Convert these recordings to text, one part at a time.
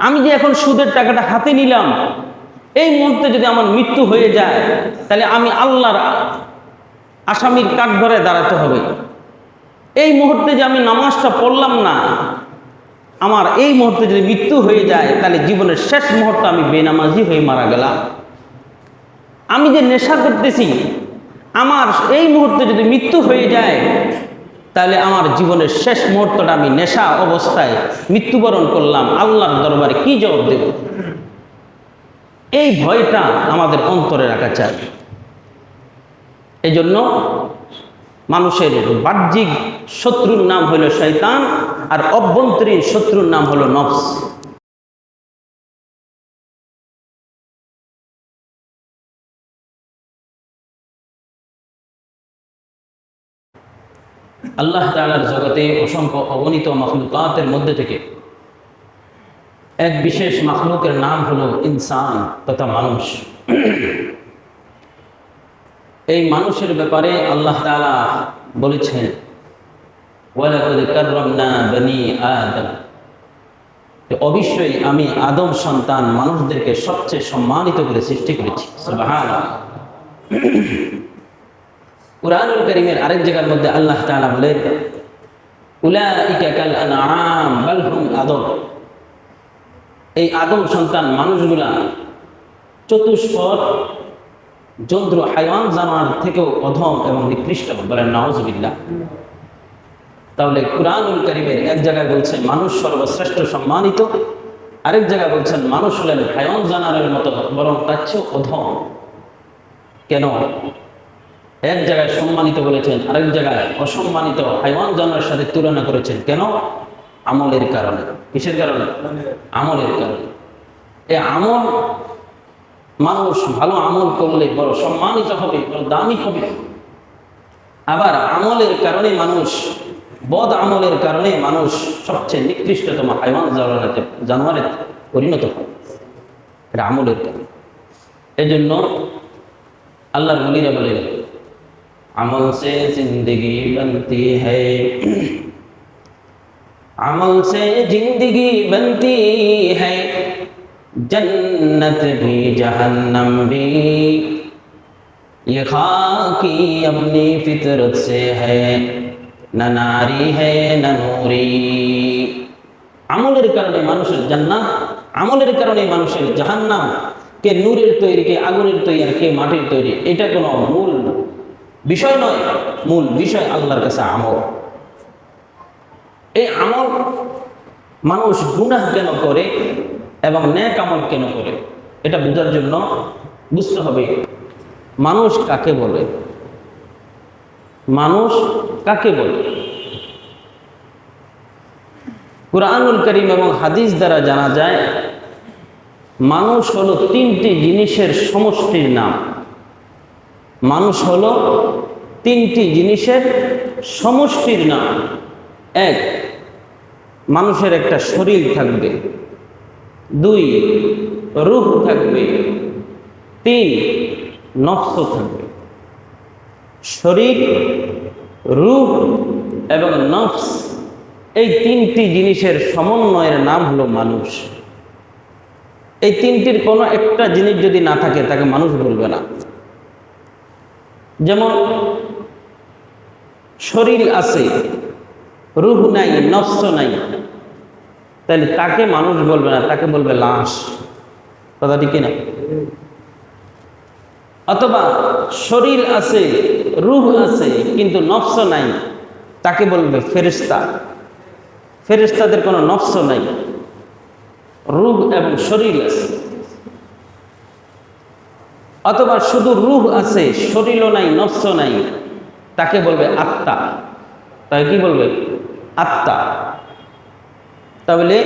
আমি যে এখন সুদের টাকাটা হাতে নিলাম, এই মুহূর্তে যদি আমার মৃত্যু হয়ে যায়, তাহলে আমি আল্লাহর আসামির কাঠঘরে দাঁড়াতে হবে। এই মুহূর্তে যে আমি নামাজটা পড়লাম না, আমার এই মুহূর্তে যদি মৃত্যু হয়ে যায়, তাহলে জীবনের শেষ মুহূর্তে আমি বেনামাজি হয়ে মারা গেলাম। আমি যে নেশা করতেছি, আমার এই মুহূর্তে যদি মৃত্যু হয়ে যায় তাহলে আমার জীবনের শেষ মুহূর্তটা আমি নেশা অবস্থায় মৃত্যুবরণ করলাম, আল্লাহর দরবারে কি জবাব দেব? এই ভয়টা আমাদের অন্তরে রাখা চাই। এই জন্য মানুষের বাহ্যিক শত্রুর নাম হলো শৈতান আর অভ্যন্তরীণ শত্রুর নাম হলো নফস। আল্লাহ তাআলার জগতে অসংখ্য অগণিত মখলুকাতের মধ্যে থেকে এক বিশেষ মাখলুকের নাম হলো ইনসান তথা মানুষ। এই মানুষের ব্যাপারে আল্লাহ তাআলা বলেছেন অবশ্যই আমি আদম সন্তান মানুষদেরকে সবচেয়ে সম্মানিত করে সৃষ্টি করেছি। কুরআনুল কারীমের আরেক জায়গার মধ্যে আল্লাহ তাআলা বলেন, উলাইকা কাল আনআম বাল হুম আদম। এই আদম সন্তান মানুষগুলা চতুষ্পদ জন্তু হাইওয়ান জানোয়ার থেকেও অধম এবং নিকৃষ্ট। বলেন নওয়াজবিল্লাহ তাহলে কুরআনুল কারীমের এক জায়গায় বলছেন, মানুষ সর্বশ্রেষ্ঠ সম্মানিত। আরেক জায়গায় বলছেন, মানুষ হলেন হাইওয়ান জানোয়ারের মতো, বরং তার চেয়েও অধম। কেন? এক জায়গায় সম্মানিত বলেছেন, আরেক জায়গায় অসম্মানিত হাইওয়ান জানোয়ারের সাথে তুলনা করেছেন। কেন? আমলের কারণে। কিসের কারণে? আমলের কারণে। এই আমল, মানুষ ভালো আমল করলে বড় সম্মানিত হবে, বড় দামি হবে। আবার আমলের কারণে মানুষ, বদ আমলের কারণে মানুষ সবচেয়ে নিকৃষ্টতম হাইওয়ান জানোয়ারে জানোয়ারে পরিণত হয়। এটা আমলের কারণে। এই জন্য আল্লাহর বলিরা বলে আমল সে জিন্দগি বনতি হ্যায় अमल से जिंदगी बनती है जन्नत भी जहन्नम भी ये खाकी अपनी फितरत से है न नारी है न नूरी আমলের কারণে মানুষের জান্নাত আমলের কারণে মানুষের জাহান্নাম কে নূরের তৈরি কে আগুনের তৈরি আর কে মাটির তৈরি এটা কোনো মূল বিষয় নয়, মূল বিষয় আল্লাহর কাছে আমল। এই আমল মানুষ গুনাহ কেন করে এবং ন্যাক আমল কেন করে? এটা বোঝার জন্য বুঝতে হবে, মানুষ কাকে বলে? মানুষ কাকে বলে? কুরআনুল করিম এবং হাদিস দ্বারা জানা যায়, মানুষ হলো তিনটি জিনিসের সমষ্টির নাম। মানুষ হলো তিনটি জিনিসের সমষ্টির নাম। এক, মানুষের একটা শরীর থাকবে। দুই, রূহ থাকবে। তিন, নফস থাকবে। শরীর, রূহ এবং নফস এই তিনটি জিনিসের সমন্বয়ের নাম হলো মানুষ। এই তিনটির কোনো একটা জিনিস যদি না থাকে, তাকে মানুষ বলবে না। যেমন শরীর আছে, রুহ নাই, নফস নাই তাহলে তাকে মানুষ বলবে না, তাকে বলবে লাশ। কথা ঠিক না অথবা শরীর আছে, রুহ আছে, কিন্তু নফস নাই, তাকে বলবে ফেরিস্তা ফেরিস্তাদের কোনো নফস নাই, রুহ এবং শরীর আছে। অথবা শুধু রুহ আছে, শরীরও নাই নফস নাই। তাকে বলবে আত্মা। তাকে কি বলবে? আত্মা। তাহলে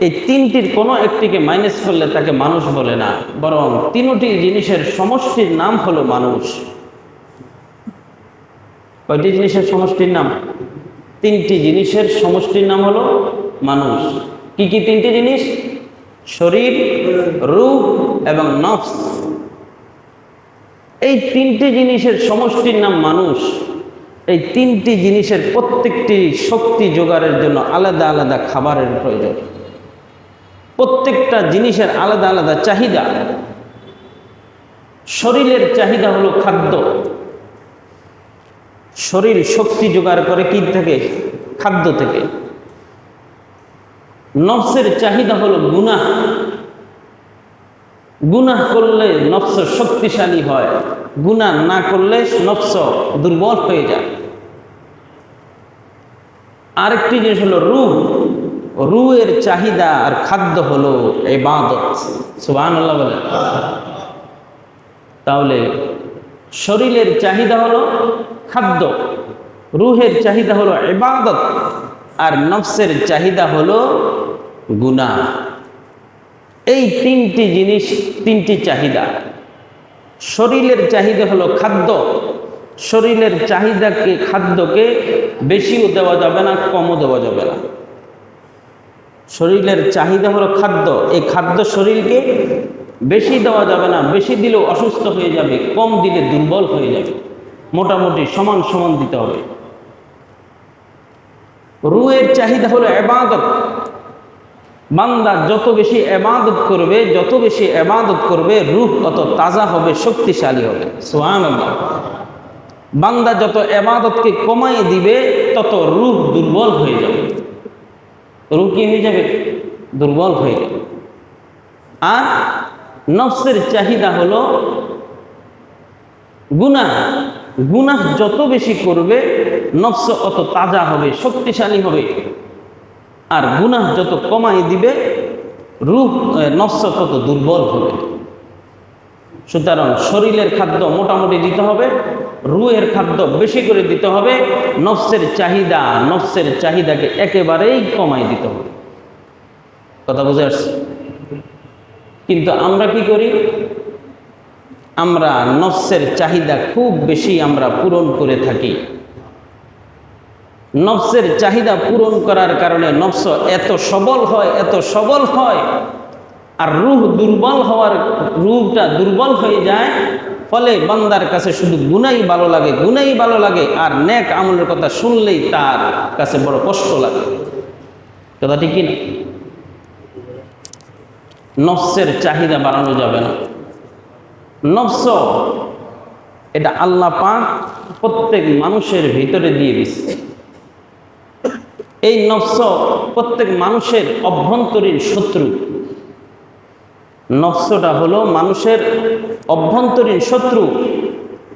এই তিনটির কোনো একটিকে মাইনাস করলে তাকে মানুষ বলে না। বরং তিনটি জিনিসের সমষ্টির নাম হলো মানুষ। কয়টি জিনিসের সমষ্টির নাম? তিনটি জিনিসের সমষ্টির নাম হলো মানুষ। কি কি তিনটি জিনিস? শরীর, রূপ এবং নফস। এই তিনটি জিনিসের সমষ্টির নাম মানুষ। এই তিনটি জিনিসের প্রত্যেকটি শক্তি জোগাড়ের জন্য আলাদা আলাদা খাবারের প্রয়োজন। প্রত্যেকটা জিনিসের আলাদা আলাদা চাহিদা। শরীরের চাহিদা হলো খাদ্য। শরীর শক্তি জোগাড় করে কি থেকে? খাদ্য থেকে। নফসের চাহিদা হলো গুনাহ। গুনাহ করলে নফস শক্তিশালী হয়, গুনাহ না করলে নফস দুর্বল হয়ে যায়। আরেকটি জিনিস হলো রুহ। রুহের চাহিদা আর খাদ্য হলো এবাদত সুবাহ বলে তাহলে শরীরের চাহিদা হলো খাদ্য, রুহের চাহিদা হলো এবাদত আর নফসের চাহিদা হলো গুনাহ। এই তিনটি জিনিস, তিনটি চাহিদা। শরীরের চাহিদা হলো খাদ্য। শরীরের চাহিদাকে, খাদ্যকে বেশিও দেওয়া যাবে না, কমও দেওয়া যাবে না। শরীরের চাহিদা হলো খাদ্য। এই খাদ্য শরীরকে বেশি দেওয়া যাবে না, বেশি দিলেও অসুস্থ হয়ে যাবে, কম দিলে দুর্বল হয়ে যাবে। মোটামুটি সমান সমান দিতে হবে। রুয়ের চাহিদা হলো এবাদত। বান্দা যত বেশি এবাদত করবে, যত বেশি এবাদত করবে রূহ তত তাজা হবে, শক্তিশালী হবে। সোহান বান্দা যত এবাদতকে কমাই দিবে, তত রূহ দুর্বল হয়ে যাবে। রূহ কি হয়ে যাবে? দুর্বল হয়ে যাবে। আর নফসের চাহিদা হলো গুনাহ। গুনাহ যত বেশি করবে, নফস অত তাজা হবে, শক্তিশালী হবে। আর গুনাহ যত কমাই দিবে রূহ নস্য তত দুর্বল হবে। সুতরাং শরীরের খাদ্য মোটামুটি দিতে হবে, রুহের খাদ্য বেশি করে দিতে হবে, নফসের চাহিদা, নফসের চাহিদাকে একেবারেই কমাই দিতে হবে। কথা বুঝে আসছে? কিন্তু আমরা কি করি? আমরা নফসের চাহিদা খুব বেশি আমরা পূরণ করে থাকি। নফসের চাহিদা পূরণ করার কারণে নফস এত সবল হয়, এত সবল হয়, আর রুহ দুর্বল হওয়ার রূপটা দুর্বল হয়ে যায়, ফলে বান্দার কাছে শুধু গুনাই ভালো লাগে, গুনাই ভালো লাগে, আর ন্যাক আমলের কথা শুনলেই তার কাছে বড় কষ্ট লাগে। কথা ঠিক না নফসের চাহিদা বাড়ানো যাবে না। নফস, এটা আল্লাহ পাক প্রত্যেক মানুষের ভিতরে দিয়ে দিচ্ছে এই নফস প্রত্যেক মানুষের অভ্যন্তরীণ শত্রু। নফসটা হলো মানুষের অভ্যন্তরীণ শত্রু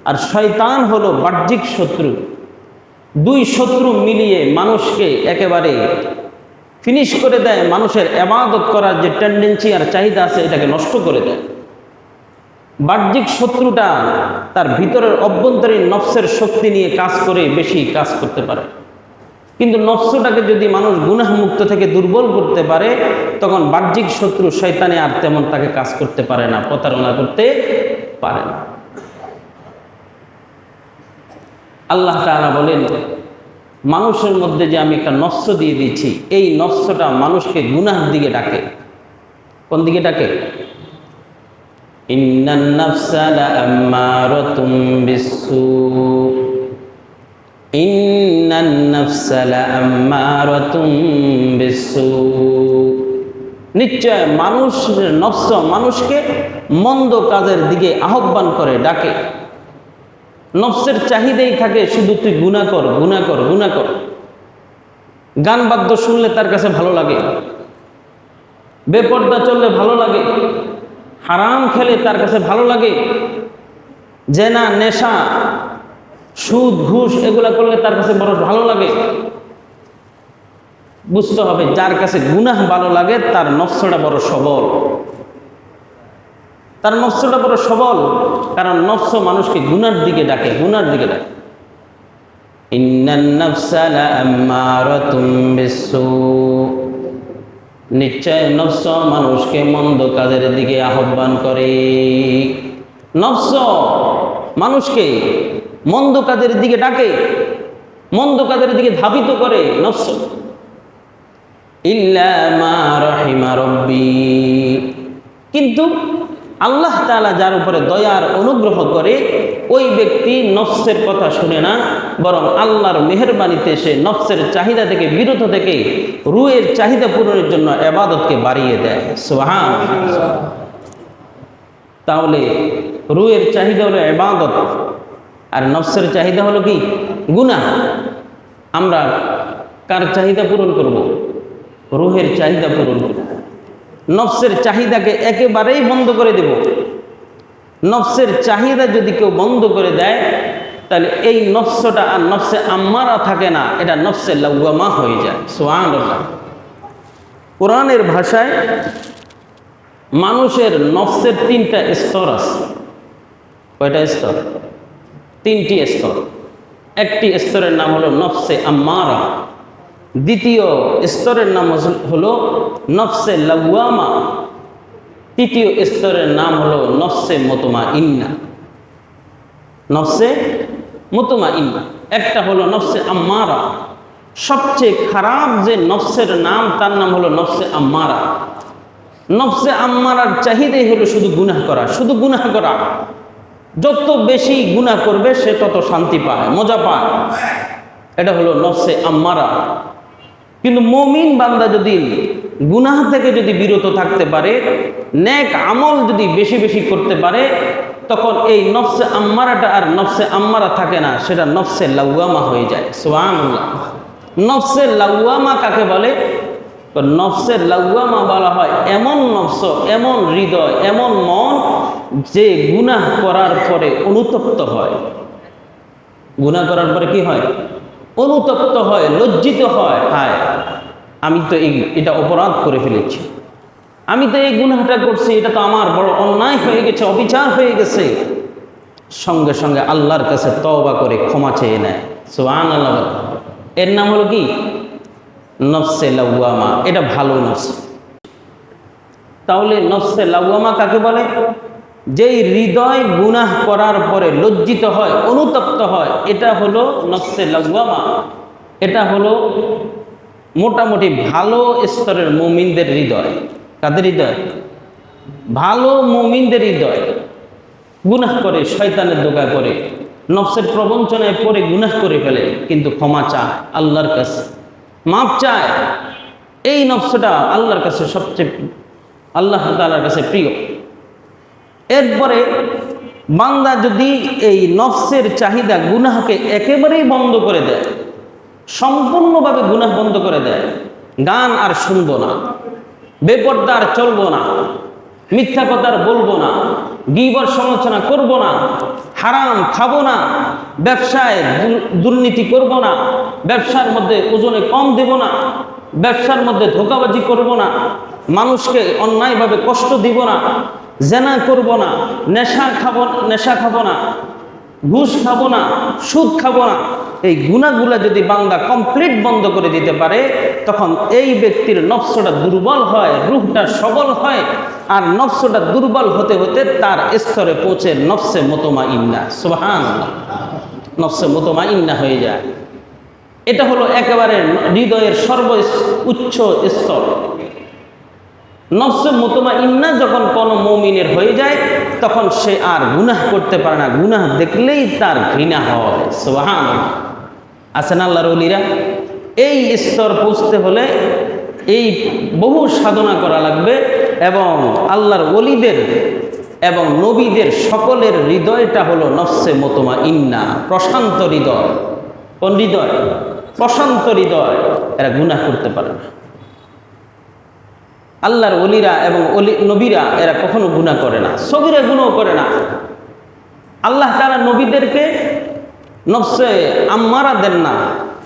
আর শয়তান হলো বাহ্যিক শত্রু। দুই শত্রু মিলিয়ে মানুষকে একেবারে ফিনিশ করে দেয়, মানুষের এবাদত করার যে টেন্ডেন্সি আর চাহিদা আছে, এটাকে নষ্ট করে দেয়। বাহ্যিক শত্রুটা তার ভিতরের অভ্যন্তরীণ নফসের শক্তি নিয়ে কাজ করে, বেশি কাজ করতে পারে। কিন্তু নফসটাকে যদি মানুষ গুনাহমুক্ত থেকে দুর্বল করতে পারে, তখন বাহ্যিক শত্রু শয়তানে আর তেমন তাকে কাজ করতে পারে না, প্রতারণা করতে পারে না। আল্লাহ তারা বলেন, মানুষের মধ্যে যে আমি একটা নফস দিয়ে দিয়েছি, এই নফসটা মানুষকে গুনাহর দিকে ডাকে। কোন দিকে ডাকে? ইন্নান নাফসা লাআম্মারাতুম নিশ্চয় মানুষের নফস মানুষকে মন্দ কাজের দিকে আহ্বান করে, ডাকে। নফসের চাহিদাই থাকে শুধু তুই গুণা কর গুণা কর গুণা কর। গান বাদ্য শুনলে তার কাছে ভালো লাগে। বেপর্দা চললে ভালো লাগে। হারাম খেলে তার কাছে ভালো লাগে। জেনা, নেশা সুদ, ঘুষ, এগুলা করলে তার কাছে বড় ভালো লাগে। বুঝতে হবে, যার কাছে গুনাহ ভালো লাগে, তার নফসটা বড় সবল। তার নফসটা বড় সবল, কারণ নফস মানুষকে গুনার দিকে ডাকে, গুনার দিকে ডাকে। নিশ্চয় নফস মানুষকে মন্দ কাজের দিকে আহ্বান করে। নফস মানুষকে মন্দ কাজের দিকে ডাকে, মন্দ কাজের দিকে ধাবিত করে নফস। কিন্তু আল্লাহ তালা যার উপরে দয়ার অনুগ্রহ করে ওই ব্যক্তি নফসের কথা শুনে না, বরং আল্লাহর মেহরবানিতে সে নফসের চাহিদা থেকে, বিরত থেকে রুয়ের চাহিদা পূরণের জন্য এবাদতকে বাড়িয়ে দেয়। সুবহান তাহলে রুয়ের চাহিদা হলো এবাদত। আর নফসের চাহিদা হলো কি? গুনাহ। আমরা কার চাহিদা পূরণ করব? রুহের চাহিদা পূরণ করব। নফসের চাহিদাকে একেবারেই বন্ধ করে দেব। নফসের চাহিদা যদি কেউ বন্ধ করে দেয়, তাহলে এই নফসটা আর নফসে আম্মারা থাকে না, এটা নফসে লাউয়ামা হয়ে যায়। সোহান কোরআনের ভাষায় মানুষের নফসের তিনটা স্তর আছে। কয়টা স্তর? তিনটি স্তর। একটি স্তরের নাম হলো নফসে আম্মারা। দ্বিতীয় স্তরের নাম হলো নফসে লাউয়ামা তৃতীয় স্তরের নাম হলো নফসে মতমা ইন্না নফসে মতমা ইন্না একটা হলো নফসে আম্মারা। সবচেয়ে খারাপ যে নফসের নাম, তার নাম হলো নফসে আম্মারা। নফসে আম্মারার চাহিদাই হলো শুধু গুনাহ করা, শুধু গুনাহ করা। যত বেশি গুনাহ করবে, সে তত শান্তি পায়, মজা পায়। এটা হলো নফসে আম্মারা। কিন্তু মমিন বান্দা যদি গুনাহ থেকে যদি বিরত থাকতে পারে, নেক আমল যদি বেশি বেশি করতে পারে, তখন এই নফসে আম্মারাটা আর নফসে আম্মারা থাকে না, সেটা নফসে লাউয়ামা হয়ে যায়। সুবহানাল্লাহ। নফসে লাউয়ামা কাকে বলে? তো নফসের লাউয়ামা বলা হয় এমন নফস, এমন হৃদয়, এমন মন যে গুনাহ করার পরে অনুতপ্ত হয়। গুনাহ করার পরে কি হয়? অনুতপ্ত হয়, লজ্জিত হয়। হায়, আমি তো এই, এটা অপরাধ করে ফেলেছি। আমি তো এই গুনাহটা করছি, এটা তো আমার বড় অন্যায় হয়ে গেছে, অবিচার হয়ে গেছে। সঙ্গে সঙ্গে আল্লাহর কাছে তওবা করে ক্ষমা চেয়ে নেয়। সুবহান আল্লাহ এর নাম হলো কি? নফসে লাউয়ামা এটা ভালো নফস। তাহলে নফসে লাউয়ামা কাকে বলে? যেই হৃদয় গুনাহ করার পরে লজ্জিত হয়, অনুতপ্ত হয়, এটা হলো নফসে লাউয়ামা এটা হলো মোটামুটি ভালো স্তরের মুমিনদের হৃদয়। কাদের হৃদয়? ভালো মুমিনদের হৃদয়। গুনাহ করে, শয়তানের দোকা করে নফসের প্রবঞ্চনায় পরে গুনাহ করে ফেলে, কিন্তু ক্ষমা চায় আল্লাহর কাছে। মাপ চায়। এই নফসটা আল্লাহর কাছে সবচেয়ে, আল্লাহ তালার কাছে প্রিয়। এরপরে বান্দা যদি এই নফসের চাহিদা গুনাহকে একেবারেই বন্ধ করে দেয়, সম্পূর্ণভাবে গুনাহ বন্ধ করে দেয়, গান আর শুনব না, বেপর্দা আর চলবো না, মিথ্যা কথা আর বলব না, গিবর সমালোচনা করব না, হারাম খাব না, ব্যবসায় দুর্নীতি করব না, ব্যবসার মধ্যে ওজনে কম দেব না, ব্যবসার মধ্যে ধোকাবাজি করব না, মানুষকে অন্যায়ভাবে কষ্ট দিব না জেনা করব না, নেশা খাব নেশা খাব না, ঘুষ খাব না, সুদ খাব না। এই গুণাগুলা যদি বান্দা কমপ্লিট বন্ধ করে দিতে পারে, তখন এই ব্যক্তির নফসটা দুর্বল হয়, রুহটা সবল হয়, আর নফসটা দুর্বল হতে হতে তার স্তরে পৌঁছে নফসে মতমা ইন্না সুবাহান নফসে মতমা ইন্না হয়ে যায়। এটা হলো একেবারে হৃদয়ের সর্ব উচ্চ স্তর। নফসে মোতমা ইন্না যখন কোনো মমিনের হয়ে যায়, তখন সে আর গুনাহ করতে পারে না। গুনাহ দেখলেই তার ঘৃণা হয়। সোহান আছেন আল্লাহর অলিরা এই স্তর পৌঁছতে হলে এই বহু সাধনা করা লাগবে এবং আল্লাহর অলিদের এবং নবীদের সকলের হৃদয়টা হলো নফসে মোতমা ইন্না, প্রশান্ত হৃদয়। কোন হৃদয়? প্রশান্ত হৃদয়। এরা গুনাহ করতে পারে না। আল্লাহর অলিরা এবং অলি নবীরা এরা কখনো গুণা করে না। সবিরা গুণও করে না। আল্লাহ তারা নবীদেরকে নফসে আম্মারা দেন না।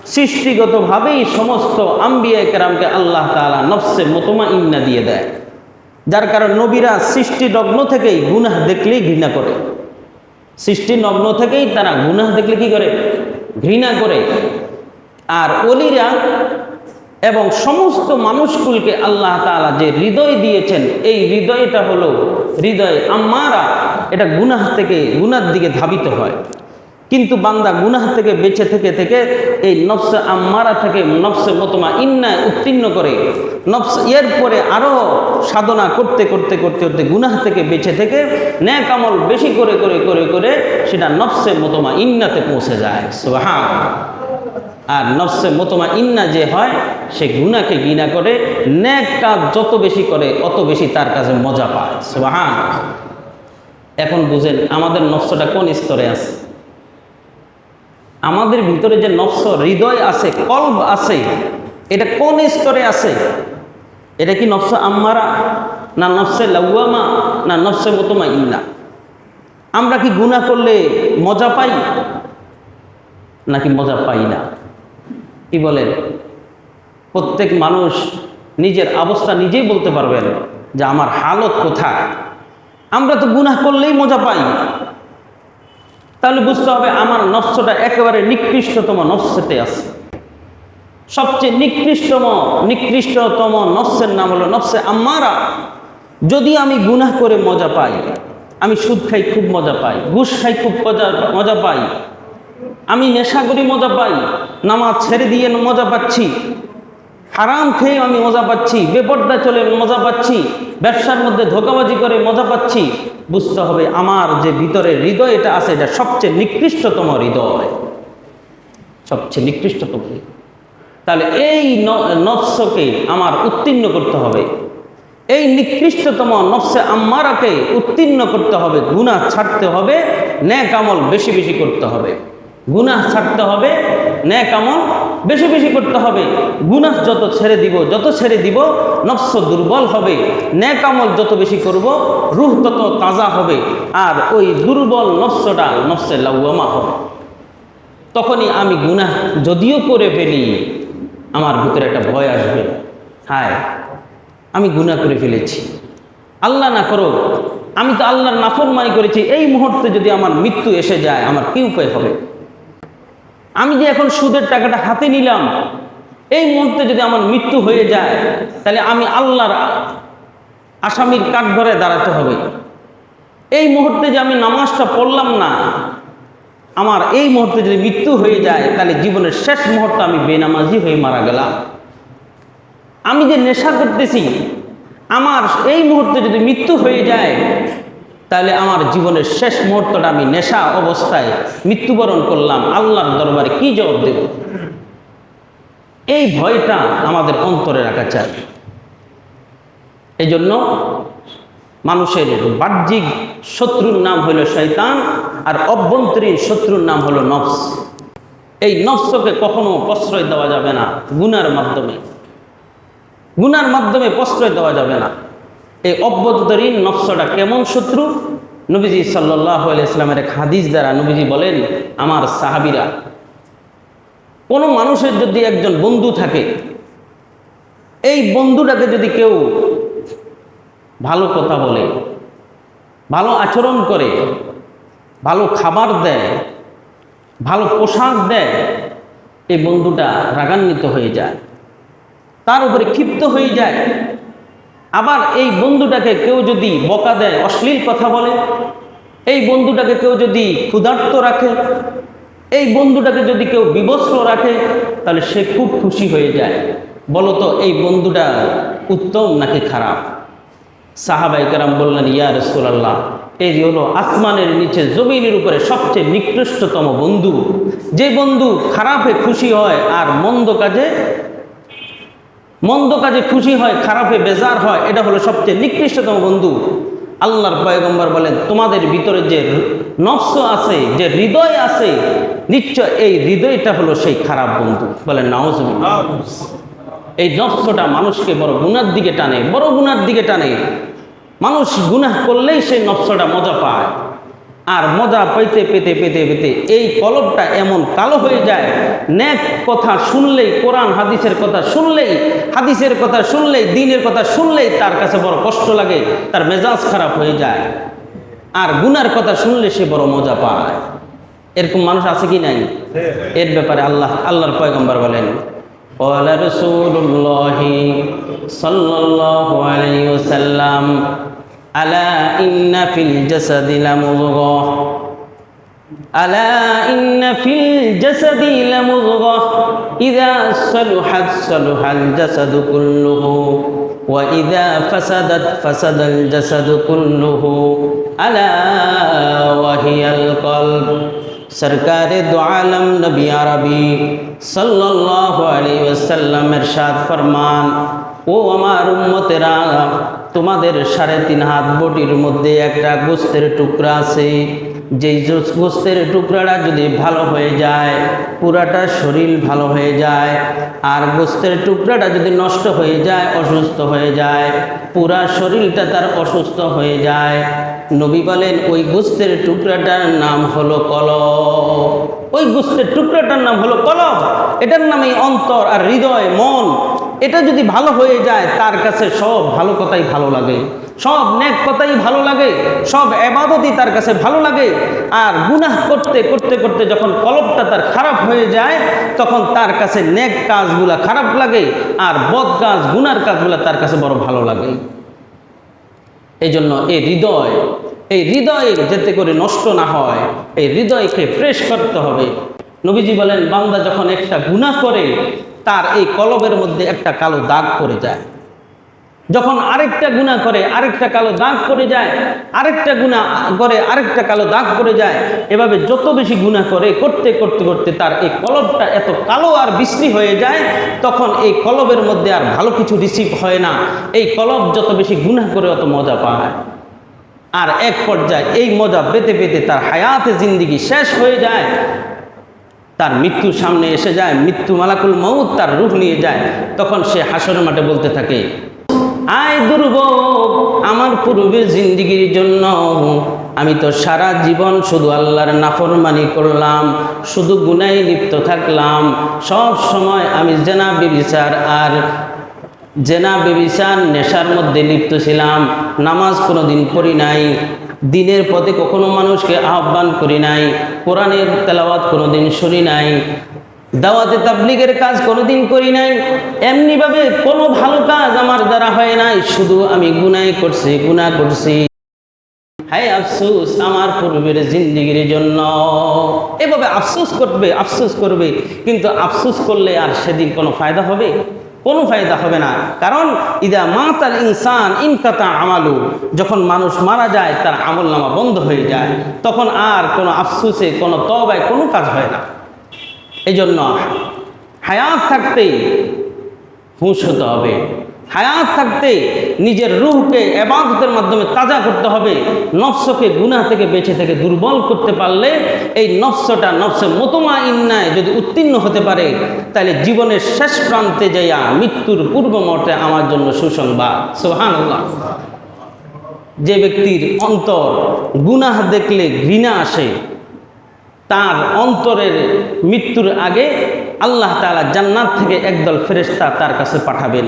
সৃষ্টিগতভাবেই সমস্ত আম্বিয়া কেরামকে আল্লাহ তালা নফসে মতমা ইন্না দিয়ে দেয়। যার কারণ নবীরা সৃষ্টি নগ্ন থেকেই গুনাহ দেখলেই ঘৃণা করে। সৃষ্টি নগ্ন থেকেই তারা গুনাহ দেখলে কি করে? ঘৃণা করে। আর অলিরা এবং সমস্ত মানুষগুলোকে আল্লাহ তাআলা যে হৃদয় দিয়েছেন, এই হৃদয়টা হলো হৃদয় আম্মারা। এটা গুনাহ থেকে, গুনার দিকে ধাবিত হয়। কিন্তু বান্দা গুনাহ থেকে বেঁচে থেকে থেকে এই নফসে আম্মারা থেকে নফসে মতমা ইন্নায় উত্তীর্ণ করে, নফস এরপরে আরও সাধনা করতে করতে করতে করতে গুনাহ থেকে বেঁচে থেকে ন্যাক আমল বেশি করে করে করে করে সেটা নফসে মতমা ইন্নাতে পৌঁছে যায়। সুবহান। আর নফসে মতমা ইন্না যে হয়, সে গুণাকে গিনা করে ন্যাক কাজ যত বেশি করে, অত বেশি তার কাছে মজা পায়। সুবহান। এখন বুঝেন, আমাদের নফসটা কোন স্তরে আছে? আমাদের ভিতরে যে নফস, হৃদয় আছে, কল্ব আছে, এটা কোন স্তরে আছে? এটা কি নফস আম্মারা, না নফসে লাউয়ামা, না নফসে মতমা ইন্না আমরা কি গুনাহ করলে মজা পাই, নাকি মজা পাই না? কি বলেন প্রত্যেক মানুষ নিজের অবস্থা নিজেই বলতে পারবেন যে আমার হালত কোথায়? আমরা তো গুনাহ করলেই মজা পাই। তাহলে বুঝতে হবে আমার নফসটা একেবারে নিকৃষ্টতম নফসেতে আছে। সবচেয়ে নিকৃষ্টতম নিকৃষ্টতম নফসের নাম হলো নফসে আমারা যদি আমি গুনাহ করে মজা পাই, আমি সুদ খাই খুব মজা পাই, ঘুষ খাই খুব মজা মজা পাই আমি নেশা করি মজা পাই, নামাজ ছেড়ে দিয়ে মজা পাচ্ছি। হারাম খেয়ে আমি মজা পাচ্ছি বেপর্দা চলে মজা পাচ্ছি, ব্যবসার মধ্যে ধোকাবাজি করে মজা পাচ্ছি। বুঝতে হবে আমার যে ভিতরে হৃদয় এটা আছে, এটা সবচেয়ে নিকৃষ্টতম হৃদয়। সবচেয়ে নিকৃষ্টতম। তাহলে এই নফসকে আমার উত্তীর্ণ করতে হবে। এই নিকৃষ্টতম নফসে আম্মারাকে উত্তীর্ণ করতে হবে, গুনাহ ছাড়তে হবে ন্যাক আমল বেশি বেশি করতে হবে। গুনাহ ছাড়তে হবে, ন্যাক কামল বেশি বেশি করতে হবে। গুনাহ যত ছেড়ে দিব, যত ছেড়ে দিব, নফস দুর্বল হবে। ন্যাক কামল যত বেশি করব, রুহ তত তাজা হবে। আর ওই দুর্বল নফসটা নফসে লাউয়ামা হবে। তখনই আমি গুনাহ যদিও করে ফেলি, আমার ভিতরে একটা ভয় আসবে। হায়, আমি গুনাহ করে ফেলেছি। আল্লাহ না করো আমি তো আল্লাহর নাফরমানি করেছি। এই মুহূর্তে যদি আমার মৃত্যু এসে যায়, আমার কি উপায় হবে? আমি যে এখন সুদের টাকাটা হাতে নিলাম, এই মুহূর্তে যদি আমার মৃত্যু হয়ে যায়, তাহলে আমি আল্লাহর আসামির কাঠঘরে দাঁড়াতে হবে। এই মুহূর্তে যে আমি নামাজটা পড়লাম না, আমার এই মুহূর্তে যদি মৃত্যু হয়ে যায়, তাহলে জীবনের শেষ মুহূর্তে আমি বেনামাজি হয়ে মারা গেলাম। আমি যে নেশা করতেছি, আমার এই মুহূর্তে যদি মৃত্যু হয়ে যায় তাহলে আমার জীবনের শেষ মুহূর্তটা আমি নেশা অবস্থায় মৃত্যুবরণ করলাম, আল্লাহর দরবারে কি জবাব দেব? এই ভয়টা আমাদের অন্তরে রাখা চাই। এই জন্য মানুষের বাহ্যিক শত্রুর নাম হলো শয়তান আর অভ্যন্তরীণ শত্রুর নাম হলো নফস। এই নফসকে কখনো প্রশ্রয় দেওয়া যাবে না, গুনার মাধ্যমে। গুনার মাধ্যমে প্রশ্রয় দেওয়া যাবে না। এই অভ্যন্তরীণ নফসটা কেমন শত্রু? নবীজি সাল্লাহ ইসলামের এক হাদিস দ্বারা নবীজি বলেন, আমার সাহাবিরা, কোনো মানুষের যদি একজন বন্ধু থাকে, এই বন্ধুটাকে যদি কেউ ভালো কথা বলে, ভালো আচরণ করে, ভালো খাবার দেয়, ভালো পোশাক দেয়, এই বন্ধুটা রাগান্বিত হয়ে যায়। তার উপরে ক্ষিপ্ত হয়ে যায়। আবার এই বন্ধুটাকে কেউ যদি বকা দেয়, অশ্লীল কথা বলে, এই বন্ধুটাকে কেউ যদি ক্ষুধার্ত রাখে, এই বন্ধুটাকে যদি কেউ বিবস্ত্র রাখে, তাহলে সে খুব খুশি হয়ে যায়। বলতো, এই বন্ধুটা উত্তম নাকি খারাপ? সাহাবাই কারাম বললেন, ইয়া রসুলাল্লাহ, এই হলো আসমানের নিচে জমিনের উপরে সবচেয়ে নিকৃষ্টতম বন্ধু। যে বন্ধু খারাপে খুশি হয় আর মন্দ কাজে মন্দ কাজে খুশি হয়, খারাপে বেজার হয়, এটা হলো সবচেয়ে নিকৃষ্টতম বন্ধু। আল্লাহর পয়গম্বর বলেন, তোমাদের ভিতরে যে নফস আছে, যে হৃদয় আছে, নিশ্চয় এই হৃদয়টা হলো সেই খারাপ বন্ধু। বলেন নাওজ এই নফসটা মানুষকে বড় গুনার দিকে টানে, বড় গুনার দিকে টানে। মানুষ গুনাহ করলেই সেই নফসটা মজা পায়। আর মজা পেতে পেতে পেতে পেতে এই কলবটা এমন কালো হয়ে যায় ন্যাক কথা শুনলেই কোরআন হাদিসের কথা শুনলেই হাদিসের কথা শুনলেই দিনের কথা শুনলেই তার কাছে বড় কষ্ট লাগে তার মেজাজ খারাপ হয়ে যায় আর গুনার কথা শুনলে সে বড় মজা পায় এরকম মানুষ আছে কি নাই এর ব্যাপারে আল্লাহ আল্লাহর পয়গম্বর বলেন قال رسول الله صلى الله عليه وسلم ألا إن في الجسد لمضغة؟ ألا إن في الجسد لمضغة؟ إذا صلحت صلح الجسد كله وإذا فسدت فسد الجسد كله. ألا وهي القلب. سرکار دو عالم نبی عربی صلی اللہ علیہ وسلم ارشاد فرمان ও আমার উম্মতেরা, তোমাদের সাড়ে তিন হাত বটির মধ্যে একটা গোস্তের টুকরা আছে। যেই গোস্তের টুকরাটা যদি ভালো হয়ে যায়, পুরাটা শরীর ভালো হয়ে যায়, আর গোস্তের টুকরাটা যদি নষ্ট হয়ে যায়, অসুস্থ হয়ে যায়, পুরা শরীরটা তার অসুস্থ হয়ে যায়, নবী বলেন, ওই গোস্তের টুকরাটার নাম হলো কলব। ওই গোস্তের টুকরাটার নাম হলো কলব। এটার নামই অন্তর আর হৃদয়, মন। এটা যদি ভালো হয়ে যায়, তার কাছে সব ভালো কথাই ভালো লাগে। সব ন্যাক কথাই ভালো লাগে, সব এবাদতই তার কাছে ভালো লাগে। আর গুনাহ করতে করতে করতে যখন কলবটা তার খারাপ হয়ে যায়, তখন তার কাছে ন্যাক কাজগুলা খারাপ লাগে, আর বদ কাজ, গুনার কাজগুলা তার কাছে বড় ভালো লাগে। এই জন্য এই হৃদয় এই হৃদয় যাতে করে নষ্ট না হয়, এই হৃদয়কে ফ্রেশ করতে হবে। নবীজি বলেন, বান্দা যখন একটা গুনাহ করে তার এই কলবের মধ্যে একটা কালো দাগ পড়ে যায়। যখন আরেকটা গুণা করে, আরেকটা কালো দাগ পড়ে যায়, আরেকটা গুণা করে, আরেকটা কালো দাগ পড়ে যায়, এভাবে যত বেশি গুণা করে, করতে করতে করতে তার এই কলবটা এত কালো আর বিশ্রী হয়ে যায়, তখন এই কলবের মধ্যে আর ভালো কিছু রিসিভ হয় না। এই কলব যত বেশি গুণা করে, অত মজা পায়। আর এক পর্যায়ে এই মজা পেতে পেতে তার হায়াতে জিন্দিগি শেষ হয়ে যায়। তার মৃত্যুর সামনে এসে যায়, মৃত্যু মালাকুল মৌত তার রূপ নিয়ে যায়। তখন সে হাসর মাঠে বলতে থাকে, আয় দুর্ভোগ, আমার পূর্বের জিন্দিগির জন্য আমি তো সারা জীবন শুধু আল্লাহর নাফরমানি করলাম, শুধু গুনায় লিপ্ত থাকলাম। সব সময় আমি জেনা বেবিচার আর জেনা বেবিচার নেশার মধ্যে লিপ্ত ছিলাম। নামাজ কোনো দিন পড়ি নাই। দিনের পথে কখনো মানুষকে আহ্বান করি নাই, কোরআনের তেলাওয়াত কোনো দিন শুনি নাই, দাওয়াতে তাবলিগের কাজ কোনোদিন করি নাই, এমনিভাবে কোনো ভালো কাজ আমার দ্বারা হয় নাই, শুধু আমি গুনাই করছি, গুনাহ করছি। হায় আফসুস, আমার পূর্বের জিন্দিগির জন্য। এভাবে আফসোস করবে আফসোস করবে, কিন্তু আফসোস করলে আর সেদিন কোনো ফায়দা হবে? কোনো ফায়দা হবে না। কারণ, ইদা মাতাল ইনসান ইনকাতা আমালু যখন মানুষ মারা যায়, তার আমল নামা বন্ধ হয়ে যায়। তখন আর কোনো আফসুসে, কোনো তবায় কোনো কাজ হয় না। এই জন্য হায়াত থাকতেই হুঁশ হতে হবে। হায়াত থাকতে নিজের রুহকে এবাদতের মাধ্যমে তাজা করতে হবে। নফসকে, গুনাহ থেকে বেঁচে থেকে দুর্বল করতে পারলে এই নফসটা নফসে মতমা ইন্নায় যদি উত্তীর্ণ হতে পারে, তাহলে জীবনের শেষ প্রান্তে যাইয়া মৃত্যুর পূর্ব মুহূর্তে আমার জন্য সুসংবাদ। সোহান যে ব্যক্তির অন্তর গুনাহ দেখলে ঘৃণা আসে, তার অন্তরের মৃত্যুর আগে আল্লাহ তাআলা জান্নাত থেকে একদল ফেরেশতা তার কাছে পাঠাবেন।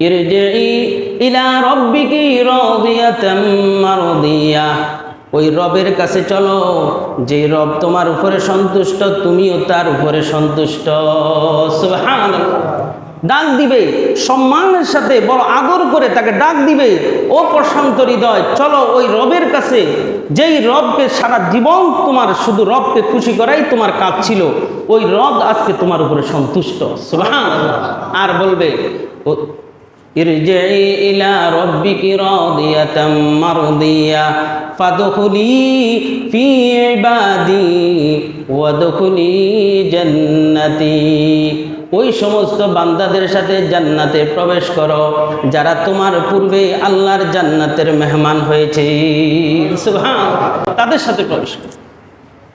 ইরজিই ইলা রাব্বিকি রাদিয়াতাম মারদিয়া। ওই রবের কাছে চলো যে রব তোমার উপরে সন্তুষ্ট, তুমিও তার উপরে সন্তুষ্ট। ডাক দিবে, সম্মানের সাথে বড় আদর করে তাকে ডাক দিবে, ও প্রশান্ত হৃদয়, চলো ওই রবের কাছে। যেই রবকে সারা জীবন তোমার শুধু রবকে খুশি করাই তোমার কাজ ছিল, ওই রব আজকে তোমার উপরে সন্তুষ্ট। আর বলবে ارجعي إلى ربك راضية مرضية فادخلي في عبادي وادخلي جنتي ওই সমস্ত বান্দাদের সাথে জান্নাতে প্রবেশ করো যারা তোমার পূর্বে আল্লাহর জান্নাতের মেহমান হয়েছে সুবহান তাদের সাথে প্রবেশ করো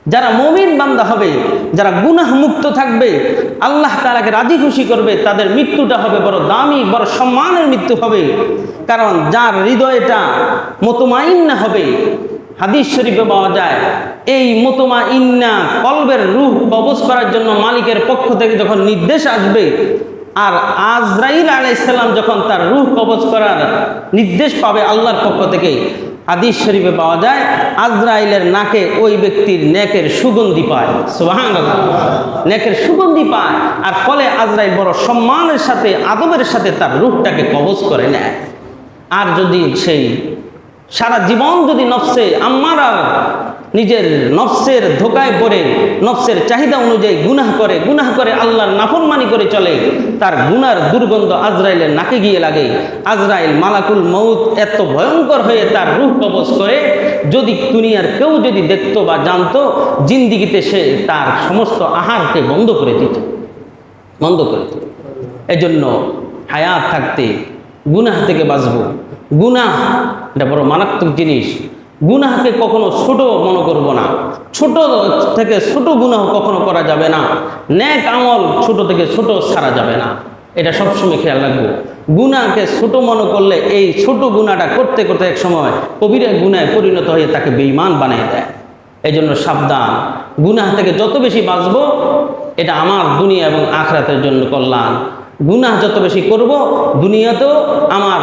যারা মমিন বান্দা হবে, যারা গুনাহ মুক্ত থাকবে, আল্লাহ তালাকে রাজি খুশি করবে, তাদের মৃত্যুটা হবে বড় দামি, বড় সম্মানের মৃত্যু হবে। কারণ যার হৃদয়টা মতমাইন না হবে, হাদিস শরীফে পাওয়া যায়, এই মুতমা ইন্না কলবের রূহ কবজ করার জন্য মালিকের পক্ষ থেকে যখন নির্দেশ আসবে, আর আজরাইল আলাইসাল্লাম যখন তার রুহ কবজ করার নির্দেশ পাবে আল্লাহর পক্ষ থেকে হাদিস শরীফে পাওয়া যায়, আজরাইলের নাকে ওই ব্যক্তির নেকের সুগন্ধি পায়। সুবাহান নেকের সুগন্ধি পায়, আর ফলে আজরাইল বড় সম্মানের সাথে, আদবের সাথে তার রূপটাকে কবজ করে নেয়। আর যদি সেই সারা জীবন যদি নফসে আমার আর নিজের নফসের ধোকায় পড়ে, নফসের চাহিদা অনুযায়ী গুনাহ করে গুনাহ করে আল্লাহর নাফরমানি করে চলে, তার গুনার দুর্গন্ধ আজরাইলের নাকে গিয়ে লাগে। আজরাইল মালাকুল মৌত এত ভয়ঙ্কর হয়ে তার রূহ কবজ করে, যদি দুনিয়ার কেউ যদি দেখতো বা জানতো, জিন্দিগিতে সে তার সমস্ত আহারকে বন্ধ করে দিত। বন্ধ করে দিত। এজন্য হায়াত থাকতে, গুনাহ থেকে বাঁচব। গুনাহ, এটা বড় মারাত্মক জিনিস। গুনাহকে কখনো ছোট মনে করব না। ছোট থেকে ছোট গুনাহ কখনো করা যাবে না। ন্যাক আমল ছোট থেকে ছোট ছাড়া যাবে না। এটা সবসময় খেয়াল রাখব। গুনাহকে ছোট মনে করলে এই ছোট গুনাহটা করতে করতে এক সময় কবিরা গুনায় পরিণত হয়ে তাকে বেইমান বানিয়ে দেয়। এই জন্য সাবধান। গুনাহ থেকে যত বেশি বাঁচবো, এটা আমার দুনিয়া এবং আখরাতের জন্য কল্যাণ। গুনাহ যত বেশি করব, দুনিয়াতেও আমার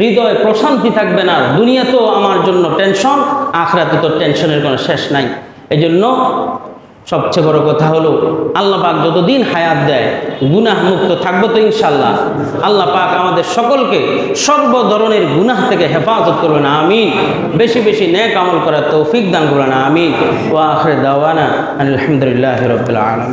হৃদয়ে প্রশান্তি থাকবে না, দুনিয়া তো আমার জন্য টেনশন আখরাতে তো টেনশনের কোনো শেষ নাই। এই জন্য সবচেয়ে বড় কথা হলো, আল্লাহ পাক যতদিন হায়াত দেয়, গুনাহ মুক্ত থাকব তো ইনশাল্লাহ আল্লাহ পাক আমাদের সকলকে সর্ব ধরনের গুনাহ থেকে হেফাজত করবে না আমি বেশি বেশি ন্যাক আমল করার তৌফিক দান করবেন আমিন। ওয়া আখরে দাওয়ানা আলহামদুলিল্লাহ রবিল আলম